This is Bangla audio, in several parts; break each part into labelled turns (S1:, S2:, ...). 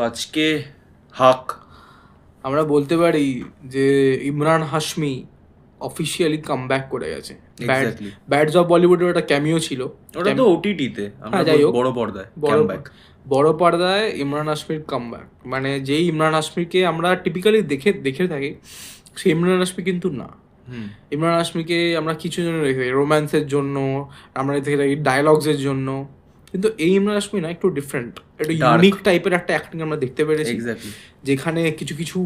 S1: আজকে হাক।
S2: আমরা বলতে পারি যে Emraan Hashmi officially come back করে গেছে. ব্যাডস অফ বলিউডের একটা ক্যামিও ছিল।
S1: ওটা তো ওটিটিতে আমরা
S2: হ্যাঁ, যাই হোক।
S1: বড় পর্দায়
S2: বড় বড় পর্দায় ইমরান হাশমির কাম ব্যাক মানে যেই ইমরান হাশমিকে আমরা টিপিক্যালি দেখে দেখে থাকি সেই ইমরান হাশমি কিন্তু না।
S1: হুম।
S2: ইমরান হাশমিকে আমরা কিছু জন্য রেখে থাকি রোম্যান্সের জন্য আমরা দেখে থাকি ডায়লগসের জন্য। কিন্তু এই ইমরান হাশমি না একটু ডিফারেন্ট একটা ইউনিক টাইপের একটা অ্যাক্টিং আমরা দেখতে পেরেছি। যেখানে কিছু কিছু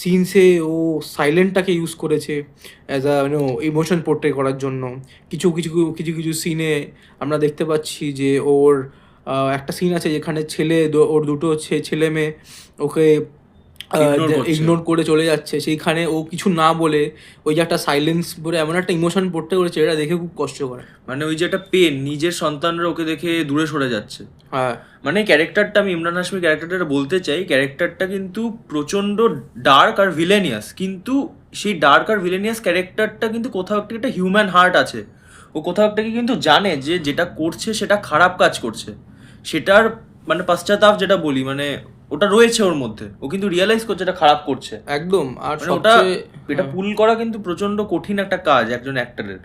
S2: সিনসে ও সাইলেন্টটাকে ইউজ করেছে অ্যাজ আ মানে ইমোশন পোর্ট্রে করার জন্য। কিছু কিছু কিছু কিছু সিনে আমরা দেখতে পাচ্ছি যে ওর একটা সিন আছে যেখানে ছেলে ওর দুটো ছেলে মেয়ে ওকে। ইগনোর করে চলে যাচ্ছে। সেইখানে ও কিছু না বলে ওই যে একটা সাইলেন্স বলে এমন একটা ইমোশন পড়তে করেছে এটা দেখে খুব কষ্ট করে
S1: মানে ওই যে একটা পেন নিজের সন্তানরা ওকে দেখে দূরে সরে যাচ্ছে।
S2: হ্যাঁ।
S1: মানে ক্যারেক্টারটা আমি ইমরান হাশমির ক্যারেক্টারটা বলতে চাই ক্যারেক্টারটা কিন্তু প্রচণ্ড ডার্ক আর ভিলেনিয়াস কিন্তু সেই ডার্ক আর ভিলেনিয়াস ক্যারেক্টারটা কিন্তু কোথাও একটা একটা হিউম্যান হার্ট আছে। ও কোথাও একটা কি কিন্তু জানে যে যেটা করছে সেটা খারাপ কাজ করছে। সেটার মানে পশ্চাতাপ যেটা বলি মানে ওটা রয়েছে ওর মধ্যে। ও কিন্তু রিয়েলাইজ করছে এটা খারাপ করছে।
S2: একদম আর
S1: মানে ওটা এটা পুল করা কিন্তু প্রচণ্ড কঠিন একটা কাজ একজন অ্যাক্টরের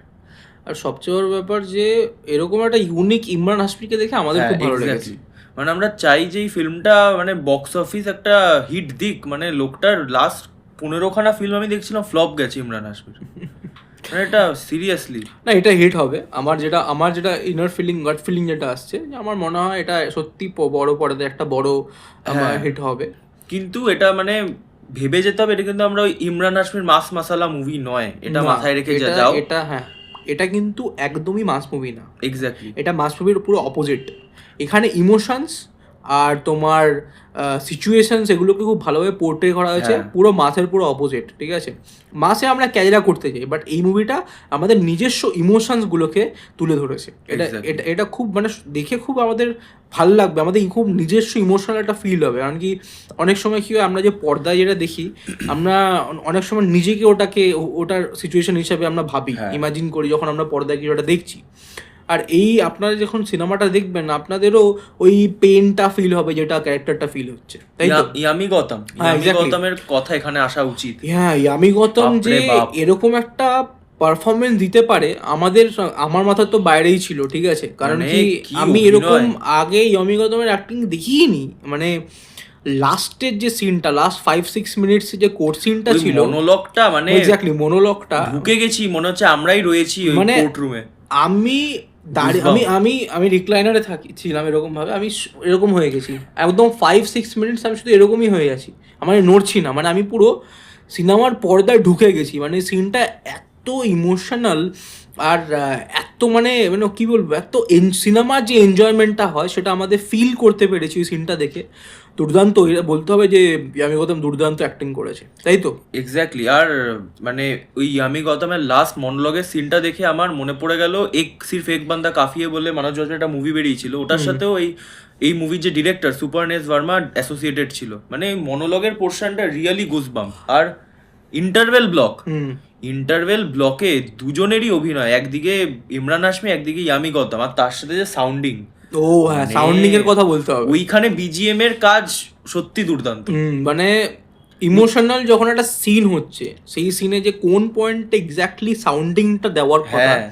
S2: আর সবচেয়ে বড় ব্যাপার যে এরকম একটা ইউনিক ইমরান হাসমিকে দেখে আমাদের
S1: হ্যাঁ,
S2: খুব ভালো লেগেছে।
S1: মানে আমরা চাই যে এই ফিল্মটা মানে বক্স অফিস একটা হিট দিক। মানে লোকটার লাস্ট পনেরোখানা ফিল্ম আমি দেখছিলাম ফ্লপ গেছে ইমরান হাসমির এটা সিরিয়াসলি
S2: না এটা হিট হবে। আমার যেটা আমার যেটা ইনার ফিলিং গাট ফিলিং যেটা আসছে যে আমার মনে হয় এটা সত্যি বড় পর্দায় একটা বড়
S1: হ্যাঁ।
S2: হিট হবে।
S1: কিন্তু এটা মানে ভেবে যেতে হবে এটা কিন্তু আমরা ওই ইমরান হাসমির মাস মাসালা মুভি নয়। এটা মাথায় রেখে যাও।
S2: এটা হ্যাঁ। এটা কিন্তু একদমই মাস মুভি না।
S1: এক্স্যাক্টলি
S2: এটা মাস মুভির পুরো অপোজিট এখানে ইমোশনস আর তোমার সিচুয়েশনস সেগুলোকে খুব ভালোভাবে পোর্ট্রে করা হয়েছে
S1: হ্যাঁ।
S2: পুরো মাসের পুরো অপোজিট ঠিক আছে মাসে আমরা ক্যাজরা করতে চাই বাট এই মুভিটা আমাদের নিজস্ব ইমোশনসগুলোকে তুলে ধরেছে এটা এটা এটা খুব মানে দেখে খুব আমাদের ভালো লাগবে আমাদের খুব নিজস্ব ইমোশনাল একটা ফিল হবে কারণ কি অনেক সময় কী হয় আমরা যে পর্দায় যেটা দেখি আমরা অনেক সময় নিজেকে ওটাকে ওটার সিচুয়েশন হিসাবে আমরা ভাবি
S1: হ্যাঁ।
S2: ইমাজিন করি যখন আমরা পর্দায় কিছু ওটা দেখছি আর এই আপনারা যখন সিনেমাটা দেখবেন আপনাদেরও ওই পেনটা ফিল হবে যেটা ক্যারেক্টারটা ফিল হচ্ছে তাই
S1: ইয়ামি গৌতম।
S2: হ্যাঁ,
S1: ইয়ামি গৌতমের কথা এখানে আসা উচিত।
S2: হ্যাঁ ইয়ামি গৌতম যে এরকম একটা পারফরমেন্স দিতে পারে আমাদের আমার মাথা তো বাইরেই ছিল ঠিক আছে? কারণ
S1: মানে
S2: কি আমি এরকম আগে ইয়ামি গৌতমের অ্যাক্টিং দেখিনি। মানে লাস্টের যে সিনটা লাস্ট ফাইভ সিক্স মিনিটস যে কোর্ট সিনটা ছিল
S1: মনোলগটা মানে
S2: এক্স্যাক্টলি মনোলগটা
S1: ঢুকে গেছি মনে হচ্ছে আমরাই রয়েছি
S2: মানে-
S1: কোর্ট রুমে
S2: আমি দাঁড়িয়ে আমি আমি আমি রিক্লাইনারে থাকি ছিলাম এরকম ভাবে আমি এরকম হয়ে গেছি। একদম ফাইভ সিক্স মিনিটস আমি শুধু এরকমই হয়ে গেছি। আমার নড়ছি না। মানে আমি পুরো সিনেমার পর্দায় ঢুকে গেছি। মানে সিনটা এত ইমোশনাল আর এত মানে মানে কি বলব এত সিনেমার যে এনজয়মেন্টটা হয় সেটা আমাদের ফিল করতে পেরেছি ওই সিনটা দেখে। দুর্দান্ত বলতে হবে যে আমি গৌতম দুর্দান্ত অ্যাক্টিং করেছে তাই তো?
S1: এক্স্যাক্টলি আর মানে ওই ইয়ামি গৌতমের লাস্ট মনোলগের সিনটা দেখে আমার মনে পড়ে গেল এক সির্ফ এক বান্দা কাফিয়ে বলে মানব জজের একটা মুভি বেরিয়েছিল। ওটার সাথেও ওই এই মুভির যে ডিরেক্টর সুপারনেস ভার্মা অ্যাসোসিয়েটেড ছিল। মানে মনোলগের পোর্শনটা রিয়েলি গুজবাম আর ইন্টারভেল ব্লক
S2: হুম।
S1: ইন্টারভেল ব্লকে দুজনেরই অভিনয় একদিকে ইমরান হাশমি একদিকে ইয়ামি গৌতম আর তার সাথে যে সাউন্ডিং
S2: ও হ্যাঁ
S1: মানে-
S2: সাউন্ডিং এর কথা বলতে হবে।
S1: ওইখানে বিজিএম এর কাজ সত্যি দুর্দান্ত।
S2: মানে ইমোশনাল যখন একটা সিন হচ্ছে সেই সিনে যে কোন পয়েন্টে এক্স্যাক্টলি সাউন্ডিংটা দেওয়ার কথা
S1: হ্যাঁ।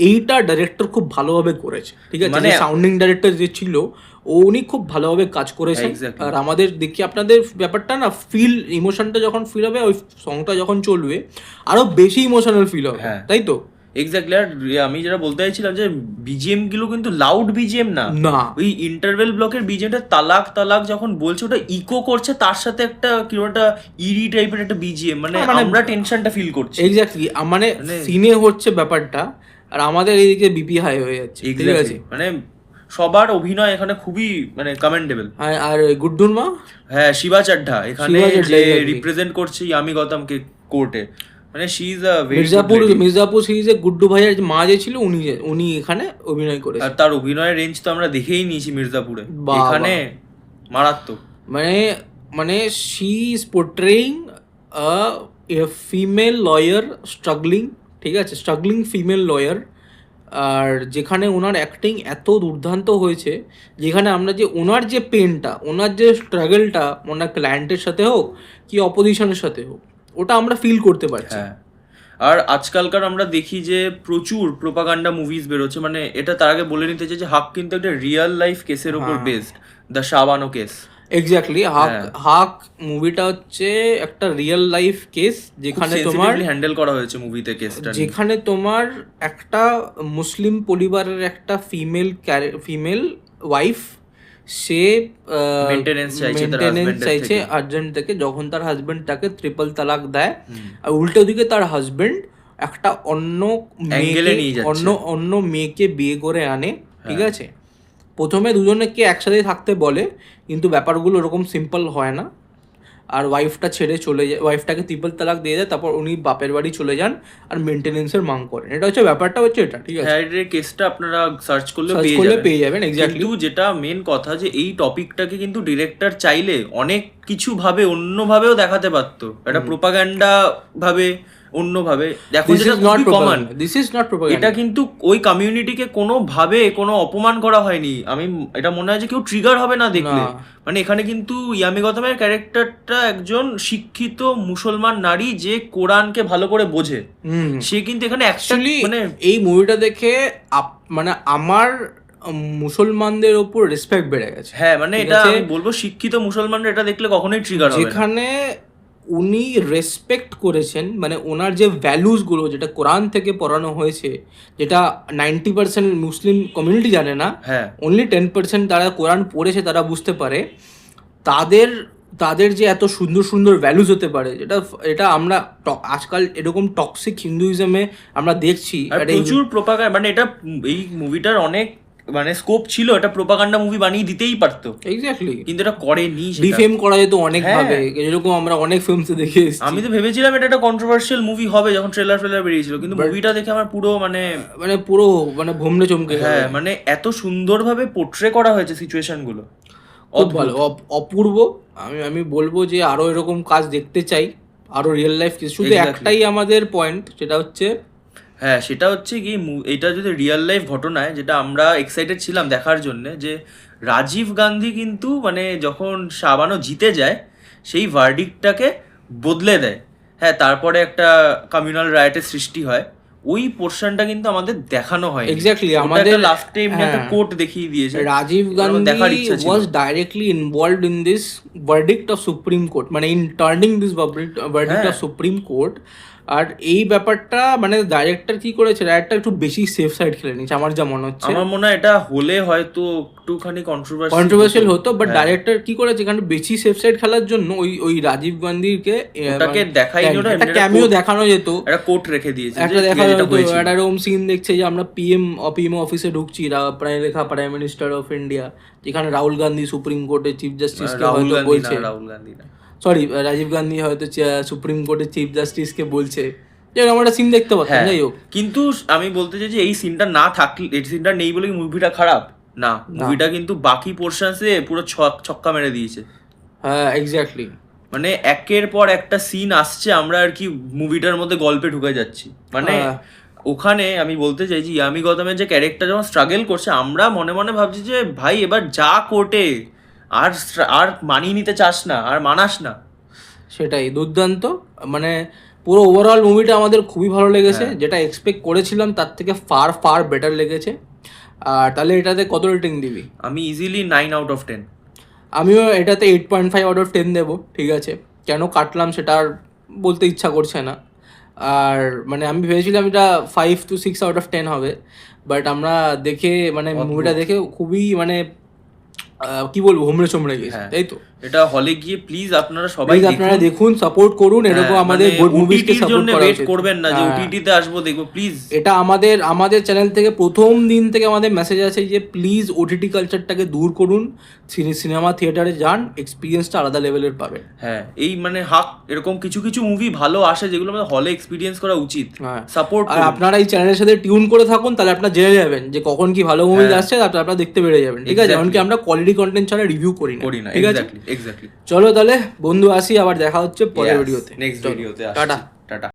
S2: এইটা ডাইরেক্টর খুব ভালোভাবে করেছে ঠিক আছে
S1: মানে-
S2: সাউন্ডিং ডাইরেক্টর যে ছিল ও উনি খুব ভালোভাবে কাজ
S1: করেছে
S2: আর আমাদের দেখি আপনাদের ব্যাপারটা না ফিল ইমোশনটা যখন ফিল হবে ওই সংটা যখন চলবে আরও বেশি ইমোশনাল ফিল হবে
S1: হ্যাঁ।
S2: তাই তো
S1: এক্স্যাক্টলি আর আমি যেটা বলতে চাইছিলাম যে বিজিএমগুলো কিন্তু লাউড বিজিএম না।
S2: না।
S1: ওই ইন্টারভেল ব্লকের বিজিএমটা তালাক তালাক যখন বলছে ওটা ইকো করছে তার সাথে একটা কীরকম একটা ইরি টাইপের একটা বিজিএম মানে
S2: মানে-
S1: আমরা টেনশনটা ফিল করছি।
S2: এক্স্যাক্টলি মানে
S1: মানে-
S2: সিনে হচ্ছে ব্যাপারটা আর আমাদের এইদিকে বিপি হাই হয়ে যাচ্ছে ঠিক আছে?
S1: মানে সবার অভিনয় এখানে খুবই মানে কমেন্ডেবল
S2: আর আর গুড্ডুর মা?
S1: হ্যাঁ শিবা চাড্ডা এখানে যে রিপ্রেজেন্ট করছে ইয়ামি গৌতমকে কোর্টে মানে she is a
S2: Mirzapur Mirzapur সিরিজে গুড্ডু ভাইয়ের যে মা যে ছিল উনি উনি এখানে অভিনয় করেছেন
S1: আর তার অভিনয়ের রেঞ্জ তো আমরা দেখেই নিয়েছি মির্জাপুরে। এখানে মারাত্মক।
S2: মানে মানে she is portraying a female lawyer struggling ঠিক আছে? স্ট্রাগলিং ফিমেল লয়ার আর যেখানে ওনার অ্যাক্টিং এত দুর্দান্ত হয়েছে যেখানে আমরা যে ওনার যে পেনটা ওনার যে স্ট্রাগলটা ওনার ক্লায়েন্টের সাথে হোক কি অপোজিশনের সাথে হোক ওটা আমরা ফিল করতে পারছি
S1: হ্যাঁ আর আজকালকার আমরা দেখি যে প্রচুর প্রোপাগান্ডা মুভিজ বেরোচ্ছে মানে এটা তার আগে বলে নিতে চাই যে হাক কিন্তু একটা রিয়েল লাইফ কেসের ওপর। Based the Shabano case
S2: exactly Haq. Haq মুভিটা হচ্ছে একটা রিয়েল লাইফ কেস যেখানে তোমার
S1: হ্যান্ডেল করা হয়েছে মুভিতে কেসটা
S2: যেখানে তোমার একটা মুসলিম পরিবারের একটা ফিমেল ফিমেল ওয়াইফ সে
S1: চাইছে
S2: মেনটেনেন্স চাইছে
S1: থেকে।
S2: থেকে যখন তার হাজব্যান্ড তাকে ট্রিপল তালাক দেয় আর উল্টো দিকে তার হাজবেন্ড একটা অন্য মেয়েকে
S1: নিয়ে
S2: অন্য অন্য মেয়েকে বিয়ে করে আনে ঠিক
S1: হ্যাঁ।
S2: আছে প্রথমে দুজনেকে একসাথে থাকতে বলে কিন্তু ব্যাপারগুলো ওরকম সিম্পল হয় না আর ওয়াইফটা ছেড়ে চলে যায় ওয়াইফটাকে ত্রিপল তালাক দিয়ে দেয় তারপর উনি বাপের বাড়ি চলে যান আর মেনটেনেন্সের মাং করেন। এটা হচ্ছে ব্যাপারটা হচ্ছে এটা ঠিক আছে?
S1: হ্যাঁ এর কেসটা আপনারা সার্চ করলে পেয়ে যাবেন।
S2: পেয়ে যাবেন এক্স্যাক্টলি
S1: কিন্তু যেটা মেন কথা যে এই টপিকটাকে কিন্তু ডিরেক্টর চাইলে অনেক কিছু ভাবে অন্যভাবেও দেখাতে পারতো। এটা প্রোপাগান্ডা ভাবে অন্যভাবে। দেখো যেটা
S2: not
S1: common
S2: this is not
S1: এটা কিন্তু ওই কমিউনিটিকে কোনো ভাবে কোনো অপমান করা হয়নি। আমি এটা মনে হয় যে কেউ ট্রিগার হবে না দেখলে। মানে এখানে কিন্তু ইয়ামি গৌতমের ক্যারেক্টারটা একজন শিক্ষিত মুসলমান নারী যে কোরআনকে ভালো করে বোঝে। সে কিন্তু এখানে
S2: অ্যাকচুয়ালি
S1: মানে
S2: এই মুভিটা দেখে মানে আমার মুসলমানদের ওপর রেসপেক্ট বেড়ে গেছে।
S1: হ্যাঁ মানে এটা আমি বলব শিক্ষিত মুসলমানরা এটা দেখলে কখনোই ট্রিগার হবে
S2: যেখানে উনি রেসপেক্ট করেছেন মানে ওনার যে ভ্যালুসগুলো যেটা কোরআন থেকে পড়ানো হয়েছে যেটা নাইনটি পার্সেন্ট মুসলিম কমিউনিটি জানে না
S1: হ্যাঁ।
S2: অনলি টেন পার্সেন্ট তারা কোরআন পড়েছে তারা বুঝতে পারে। তাদের তাদের যে এত সুন্দর সুন্দর ভ্যালুস হতে পারে যেটা এটা আমরা আজকাল এরকম টক্সিক হিন্দুইজমে আমরা দেখছি।
S1: প্রচুর প্রোপাগান্ডা মানে এটা এই মুভিটার অনেক মানে স্কোপ ছিল এটা প্রোপাগান্ডা মুভি বানিয়ে দিতেই পারতো।
S2: এক্স্যাক্টলি
S1: কিন্তু এটা করেনি।
S2: ডিফেম করা যেত অনেক
S1: হ্যাঁ।
S2: ভাবে যেরকম আমরা অনেক ফিল্মসে দেখে
S1: আমি তো ভেবেছিলাম এটা একটা কন্ট্রোভার্সিয়াল মুভি হবে যখন ট্রেলার ফ্রেলার বেরিয়েছিল কিন্তু মুভিটা দেখে আমার পুরো মানে
S2: মানে পুরো মানে ভমড়ে চমকে
S1: হ্যাঁ মানে এত সুন্দরভাবে পোট্রে করা হয়েছে সিচুয়েশনগুলো।
S2: খুব ভালো। অপ- অপূর্ব। আমি আমি বলব যে আরও এরকম কাজ দেখতে চাই। আরও রিয়েল লাইফ কিছু। শুধু একটাই আমাদের পয়েন্ট সেটা হচ্ছে
S1: হ্যাঁ সেটা হচ্ছে কি এটা যদি রিয়েল লাইফ ঘটনায় যেটা আমরা এক্সাইটেড ছিলাম দেখার জন্য যে রাজীব গান্ধী কিন্তু মানে যখন সাবানো জিতে যায় সেই ভার্ডিকটাকে বদলে দেয় হ্যাঁ তারপরে একটা কমিউনাল রাইটের সৃষ্টি হয় ওই পোর্শনটা কিন্তু আমাদের দেখানো হয়
S2: এক্স্যাক্টলি আমাদের-
S1: লাস্ট টাইম একটা
S2: হ্যাঁ।
S1: কোর্ট দেখিয়ে দিয়েছে
S2: রাজীব
S1: গান্ধী দেখার ইচ্ছা ছিল।
S2: Was directly involved in this verdict of supreme court মানে in turning this verdict of
S1: হ্যাঁ।
S2: সুপ্রিম কোর্ট আর এই ব্যাপারটা মানে ডাইরেক্টর কি করেছে? ডাইরেক্টর একটু বেশি সেফ সাইড খেলে নিয়েছে আমার যা মনে হচ্ছে।
S1: আমার মনে হয় এটা হলে হয়তো একটুখানি কন্ট্রোভার্সি
S2: কন্ট্রোভার্সিয়াল হতো। বাট
S1: হ্যাঁ।
S2: ডাইরেক্টর কি করেছে? এখানে বেশি সেফ সাইড খেলার জন্য ওই ওই রাজীব গান্ধীকে
S1: ওটাকে
S2: মানে-
S1: ওটা
S2: একটা ক্যামিও দেখানো যেত।
S1: একটা কোর্ট রেখে দিয়েছে
S2: একটা দেখা
S1: যেটা
S2: যেত। একটা এরকম সিন দেখছে যে আমরা পিএম পিএম অফিসে ঢুকছি প্রায় লেখা প্রাইম মিনিস্টার অফ ইন্ডিয়া যেখানে রাহুল গান্ধী সুপ্রিম কোর্টের চিফ জাস্টিসকে
S1: রাহুল
S2: হয়তো বলছে।
S1: রাহুল গান্ধী না।
S2: সরি রাজীব গান্ধী হয়তো সুপ্রিম কোর্টের চিফ জাস্টিসকে বলছে। যেরকম একটা সিন দেখতে পাচ্ছেন
S1: হ্যাঁ।
S2: যাই হোক।
S1: কিন্তু আমি বলতে চাই যে এই সিনটা না থাকলে এই সিনটা নেই বলে মুভিটা খারাপ? না মুভিটা কিন্তু বাকি পোর্শনসে পুরো ছক- ছক্কা মেরে দিয়েছে।
S2: হ্যাঁ এক্স্যাক্টলি
S1: মানে একের পর একটা সিন আসছে আমরা আর কি মুভিটার মধ্যে গল্পে ঢুকে যাচ্ছি। মানে
S2: হ্যাঁ।
S1: ওখানে আমি বলতে চাইছি ইয়ামি গৌতমের যে ক্যারেক্টার যখন স্ট্রাগল করছে আমরা মনে মনে ভাবছি যে ভাই এবার যা কোর্টে আর আর মানিয়ে নিতে চাস না আর মানাস না।
S2: সেটাই দুর্দান্ত। মানে পুরো ওভারঅল মুভিটা আমাদের খুবই ভালো লেগেছে
S1: হ্যাঁ।
S2: যেটা এক্সপেক্ট করেছিলাম তার থেকে ফার ফার বেটার লেগেছে। আর তাহলে এটাতে কত রেটিং দিবি?
S1: আমি easily nine out of ten
S2: আমিও এটাতে eight point five out of ten দেবো ঠিক আছে। কেন কাটলাম সেটা আর বলতে ইচ্ছা করছে না। আর মানে আমি ভেবেছিলাম এটা five to six out of ten হবে বাট আমরা দেখে মানে মুভিটা দেখে খুবই মানে কি বলব হোমড়ে চমড়ে গেছি
S1: হ্যাঁ।
S2: তাই তো
S1: এটা হলে গিয়ে প্লিজ আপনারা সবাই
S2: আপনারা
S1: দেখুন
S2: সাপোর্ট করুন এরকম
S1: হ্যাঁ,
S2: আমাদের
S1: মানে
S2: গুড মুভিজকে
S1: OTT র
S2: সাপোর্ট
S1: জন্য
S2: করা উচিত।
S1: করবেন না যে
S2: হ্যাঁ।
S1: ওটিটিতে আসব দেখব প্লিজ
S2: এটা আমাদের আমাদের চ্যানেল থেকে প্রথম দিন থেকে আমাদের মেসেজ আছে যে প্লিজ ওটিটি কালচারটাকে দূর করুন সিনেমা থিয়েটারে যান এক্সপিরিয়েন্সটা আলাদা লেভেলের পাবেন
S1: হ্যাঁ এই মানে হাক এরকম কিছু কিছু মুভি ভালো আসে যেগুলো আমাদের হলে এক্সপিরিয়েন্স করা উচিত
S2: হ্যাঁ
S1: সাপোর্ট
S2: আর আপনারা এই চ্যানেলের সাথে টিউন করে থাকুন তাহলে আপনারা জেনে যাবেন যে কখন কি ভালো মুভি
S1: হ্যাঁ।
S2: আসছে আপনারা দেখতে পেরে যাবেন ঠিক আছে. এমনকি আমরা কোয়ালিটি কন্টেন্ট ছাড়া রিভিউ করি না।
S1: করি না।
S2: ঠিক আছে?
S1: এক্স্যাক্টলি এক্স্যাক্টলি
S2: চলো তাহলে বন্ধু আসি আবার দেখা হচ্ছে পরের ভিডিওতে
S1: নেক্সট ভিডিওতে
S2: টাটা।
S1: টাটা।